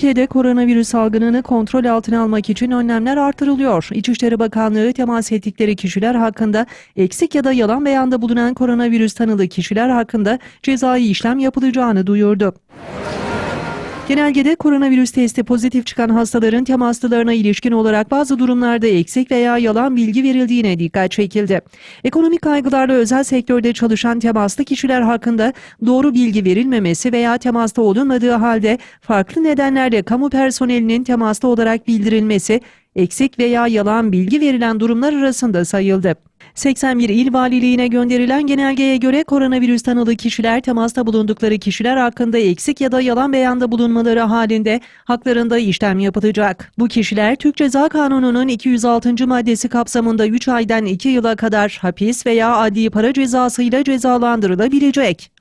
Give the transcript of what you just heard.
Türkiye'de koronavirüs salgınını kontrol altına almak için önlemler artırılıyor. İçişleri Bakanlığı temas ettikleri kişiler hakkında eksik ya da yalan beyanda bulunan koronavirüs tanılı kişiler hakkında cezai işlem yapılacağını duyurdu. Genelgede koronavirüs testi pozitif çıkan hastaların temaslılarına ilişkin olarak bazı durumlarda eksik veya yalan bilgi verildiğine dikkat çekildi. Ekonomik kaygılarla özel sektörde çalışan temaslı kişiler hakkında doğru bilgi verilmemesi veya temasta olunmadığı halde farklı nedenlerle kamu personelinin temasta olarak bildirilmesi eksik veya yalan bilgi verilen durumlar arasında sayıldı. 81 il valiliğine gönderilen genelgeye göre koronavirüs tanılı kişiler temasta bulundukları kişiler hakkında eksik ya da yalan beyanda bulunmaları halinde haklarında işlem yapılacak. Bu kişiler Türk Ceza Kanunu'nun 206. maddesi kapsamında 3 aydan 2 yıla kadar hapis veya adli para cezasıyla cezalandırılabilecek.